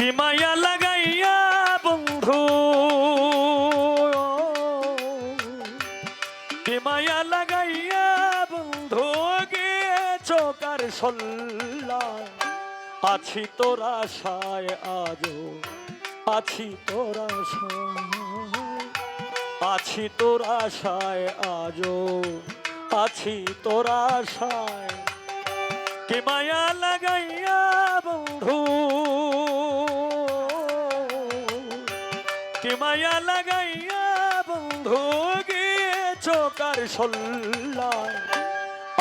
কি মায়া লাগাইয়া বন্ধু? কি মায়া লাগাইয়া বন্ধু গিয়ে চোকার সল্লা? আছি তোরা আশায় আজও, আছি তোরা আশায়, আছি তোরা আশায় আজও, আছি তোরা আশায়। কি মায়া লাগাইয়া বন্ধু মায়া লাগাইয়া বন্ধু গিয়ে কার সল্লায়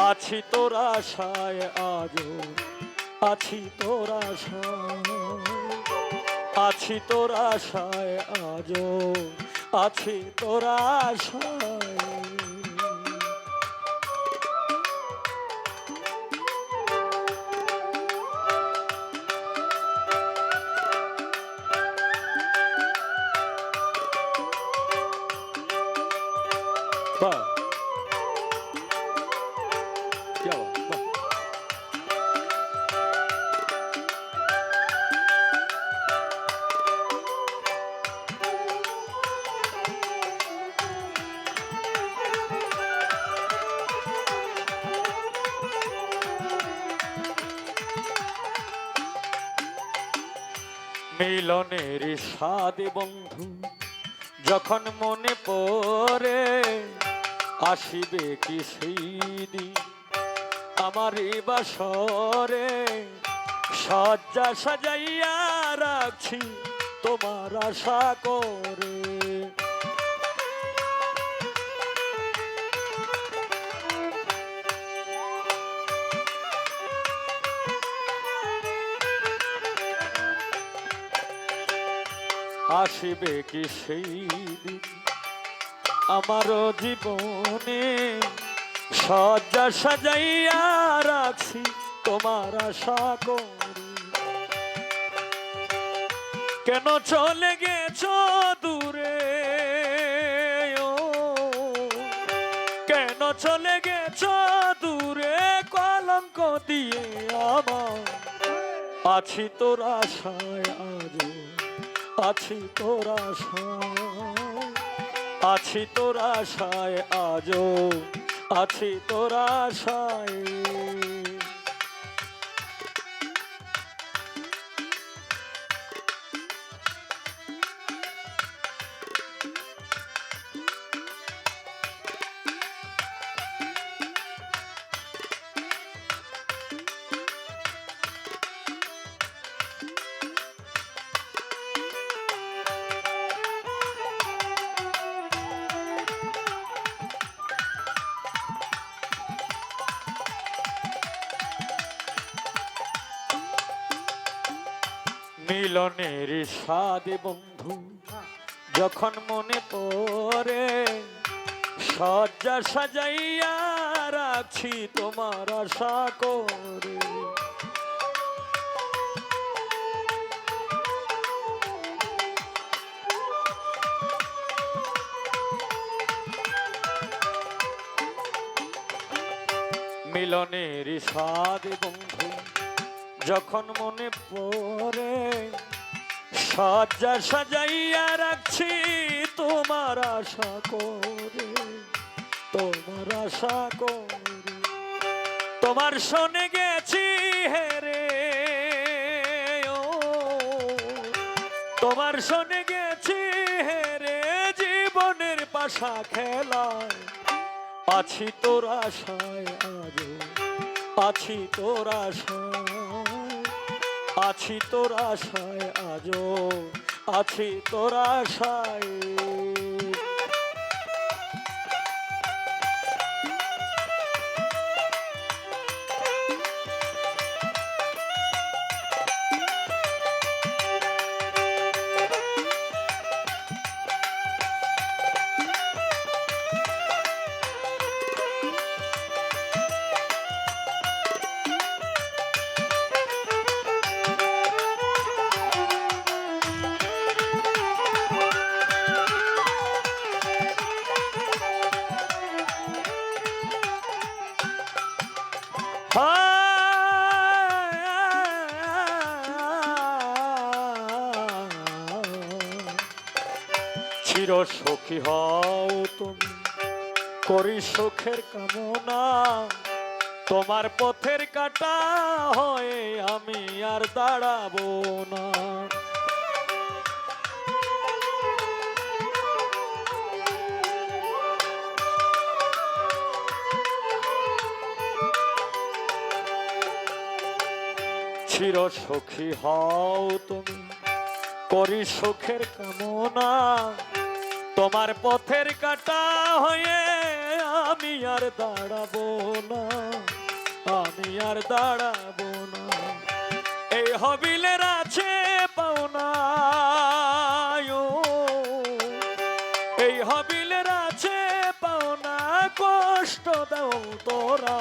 আছি তোর আশায় আজও, আছি তোর আশায়, আছি তোর আশায় আজও, আছি তোর আশায়। মিলনের সাদে বন্ধু, যখন মনে পড়ে, আসিবে কি সেই দিন? আমার বাসরে সজ্জা সাজাইয়া রাখছি, তোমার আশা করে। আসিবে কি সেই দিন আমার জীবনে সজ্জা সাজাইয়া রাখছি তোমার আশা করি। কেন চলে গেছ দূরে? ও, কেন চলে গেছ দূরে? কলঙ্ক দিয়ে আমার আছি তোর আশায় আজও। আছি তোর আশায় আছি তোর আশায় আজও আছি তোর আশায়। মিলনের সাদে বন্ধু, যখন মনে পড়ে, সজ্জা সাজাইয়া রাখছি তোমার আশা করে। মিলনের সাদে বন্ধু যখন মনে পড়ে সজ্জা সাজাইয়া রাখছি তোমার আশা করে, তোমার আশা করে। তোমার শোনে গেছি হেরে ও। তোমার শোনে গেছি হেরে জীবনের পাশা খেলায়। আছি তোর আশায় আজও, আছি তোর আশায়। আছি তোর আশায় আজও আছি তোর আশায় করি সুখের কামনা, তোমার পথের কাটা হয়ে আমি আর দাঁড়াবো না। চির সখী হও তুমি, করি সুখের কামনা, তোমার পথের কাটা হয়ে আমি আর দাঁড়াবো না, আমি আর দাঁড়াবো না। এই হবিলের আছে পাওনা এই হবিলের আছে পাওনা, কষ্ট দাও তোরা।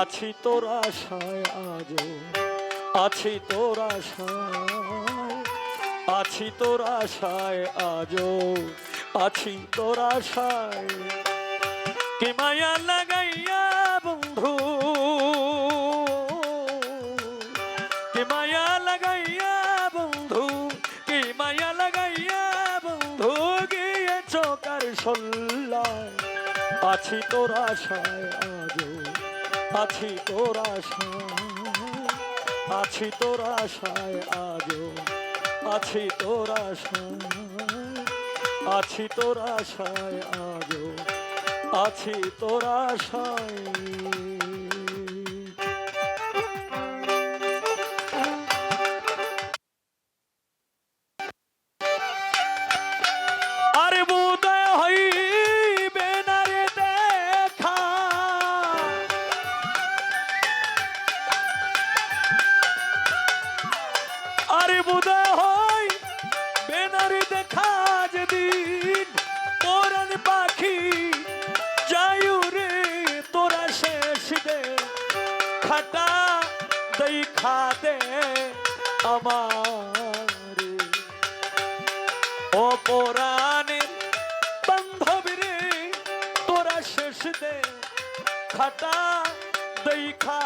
আছি তোর আশায় আজও আছি তোর আশায়, আছি তোর আশায় আজও আছি তোর আশায় কি মায়া লাগাইয়া, বন্ধু? কি মায়া লাগাইয়া, বন্ধু? কি মায়া লাগাইয়া, বন্ধু? গিয়েছ কার সল্লায়? আছি তোর আশায় আজও, আছি তোর আশায়, আছি তোর আশায় আজও, আছি তোর আশায়, আছি তোর আশায় আজও। আছি তোরা আশায়। দে আমার ও বান্ধবীরে বান্ধবী তোরা শেষ দে খাটা দেখা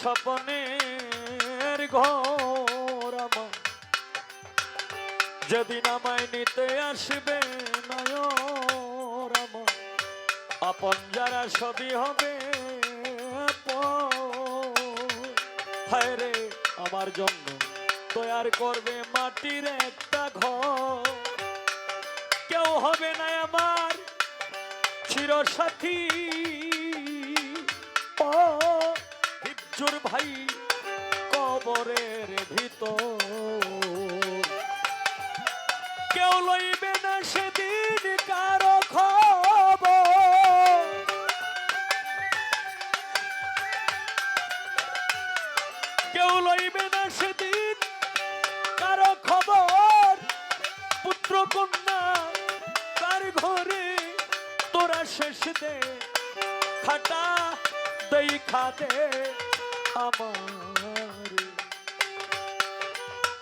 স্বপ্নের ঘর আমার যেদিন আমায় নিতে আসবে নয়র আমার আপন যারা সবই হবে হায় রে, আমার জন্য তৈয়ার করবে মাটির একটা ঘর। কেউ হবে না আমার চিরসাথী। হিজুর ভাই, কবরের ভিতর। কেউ লইবে না সেদিন কারও খবর। কেউ লইবে না সেদিন কারও খবর। পুত্র কন্যা, তার ঘরে তোরা শেষ দে, খাটা দই খাতে আমার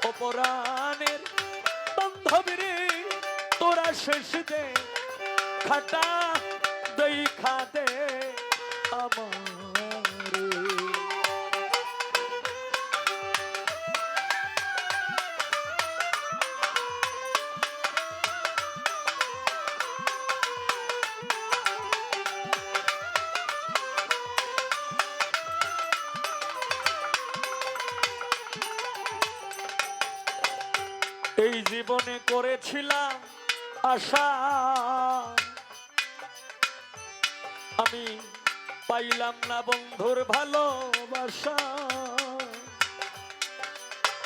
অপরাণের বান্ধবীরে তোরা শেষ দে খাটা দই খাতে আমার করেছিলাম আশা। আমি পাইলাম না বন্ধুর ভালোবাসা।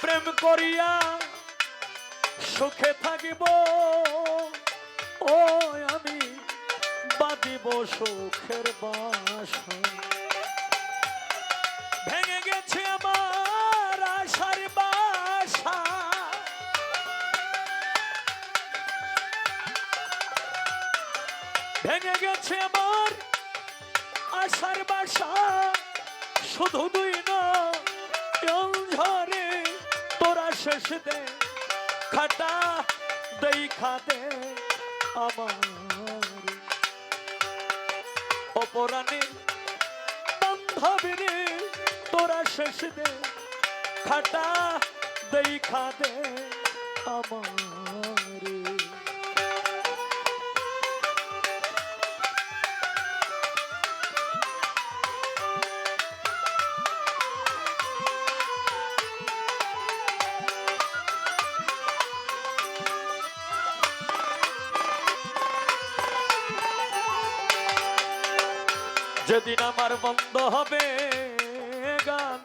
প্রেম করিয়া সুখে থাকিব। ও আমি বাঁধিব সুখের বাসা। ভেঙে গেছে আমার আশার বাসা। শুধু দুই নয়ন ঝরে, তোরা শেষ দে, খাটা দেখা দে আমার। অপরাণে বান্ধবীরে তোরা শেষ দে, খাটা দেখা দে আমার। যেদিন আমার বন্ধ হবে গান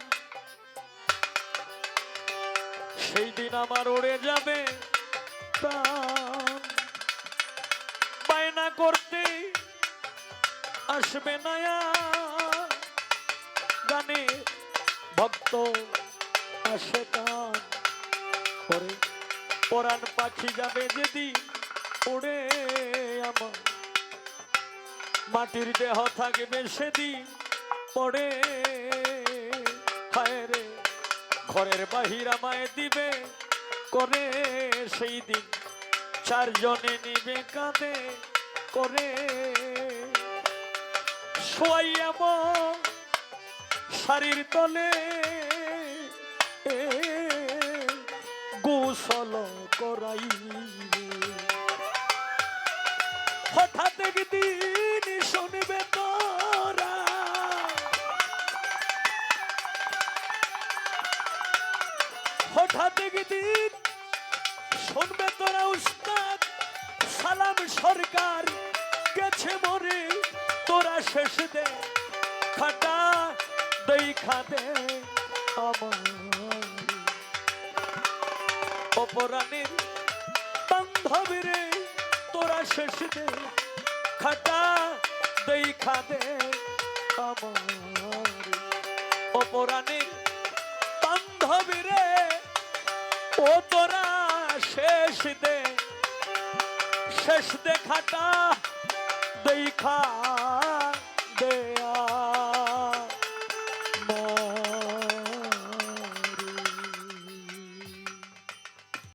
সেই দিন আমার উড়ে যাবে বায়না করতে আসবে নয়া গানে ভক্ত আসে গান পরে পরাণ পাখি যাবে যেদিন উড়ে আমার মাটির দেহ থাকবে সেদিন পড়ে হায় রে, ঘরের বাহির আমায় দিবে করে। সেই দিন চারজনে নিবে কাঁদে করে। শোয়াইয়াম শাড়ির তলে গোসল করাইবে। হঠাৎ একদিন শুনবে তোরা হঠাৎ একদিন শুনবে তোরা উস্তাদ, সালাম সরকার গেছে মরে, তোরা শেষ দে, খাটা দেখা দে আমার। অপরাণের বান্ধবীরে তোরা শেষ দে, খাটা দেখা দে আমার। অপরাণের বান্ধবীরে ও তোরা শেষ দে। শেষ দেখাটা দেখা দেয়া